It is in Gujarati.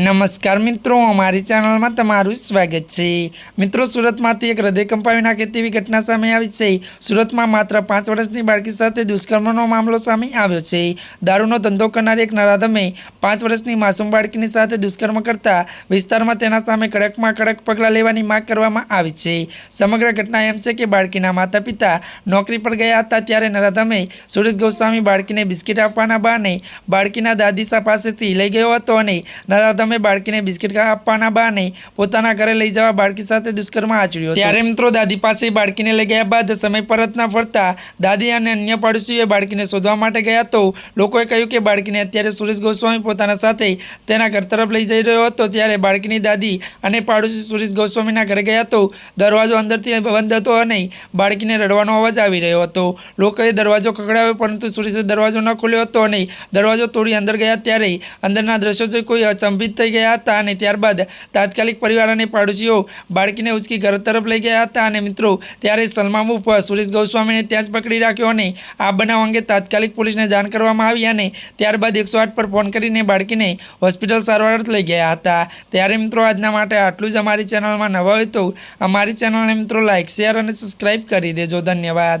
નમસ્કાર મિત્રો, અમારી ચેનલમાં તમારું સ્વાગત છે. મિત્રો, સુરતમાંથી એક હૃદય કંપાવી નાખે તેવી ઘટના સામે આવી છે. સુરતમાં માત્ર પાંચ વર્ષની બાળકી સાથે દુષ્કર્મનો મામલો સામે આવ્યો છે. દારૂનો ધંધો કરનારી એક નરાધમે પાંચ વર્ષની માસૂમ બાળકીની સાથે દુષ્કર્મ કરતા વિસ્તારમાં તેના સામે કડકમાં કડક પગલાં લેવાની માંગ કરવામાં આવી છે. સમગ્ર ઘટના એમ છે કે બાળકીના માતા પિતા નોકરી પર ગયા હતા ત્યારે નરાધમે સુરત ગોસ્વામી બાળકીને બિસ્કિટ આપવાના બહાને બાળકીના દાદીસા પાસેથી લઈ ગયો હતો અને નરાધમે બાળકીને બિસ્કિટ આપવાના બહાને પોતાના ઘરે લઈ જવા બાળકી સાથે દુષ્કર્મ આચર્યો ત્યારે મિત્રો દાદી પાસે બાળકીને લઈ ગયા બાદ સમય પરત ના ફરતા દાદી અને અન્ય પાડોશીઓએ બાળકીને શોધવા માટે ગયા તો લોકોએ કહ્યું કે બાળકીને અત્યારે સુરેશ ગોસ્વામી પોતાના સાથે તેના ઘર તરફ લઈ જઈ રહ્યો હતો. ત્યારે બાળકીની દાદી અને પાડોશી સુરેશ ગોસ્વામીના ઘરે ગયા તો દરવાજો અંદરથી બંધ હતો અને બાળકીને રડવાનો અવાજ આવી રહ્યો હતો. લોકોએ દરવાજો ખખડાવ્યો પરંતુ સુરેશે દરવાજો ન ખોલ્યો હતો અને દરવાજો તોડી અંદર ગયા. ત્યારે અંદરના દ્રશ્યો જોઈ કોઈ અચંબિત થઈ ગયા હતા અને ત્યારબાદ તાત્કાલિક પરિવાર અને પાડોશીઓ બાળકીને ઉચકી ઘર તરફ લઈ ગયા હતા અને મિત્રો, ત્યારે સલમામુફ સુરેશ ગોસ્વામીને ત્યાં જ પકડી રાખ્યો અને આ બનાવ અંગે તાત્કાલિક પોલીસને જાણ કરવામાં આવી અને ત્યારબાદ એકસો આઠ પર ફોન કરીને બાળકીને હોસ્પિટલ સારવાર લઈ ગયા હતા. ત્યારે મિત્રો, આજના માટે આટલું જ અમારી ચેનલમાં નવા હોય તો અમારી ચેનલને મિત્રો લાઇક શેર અને સબસ્ક્રાઈબ કરી દેજો. ધન્યવાદ.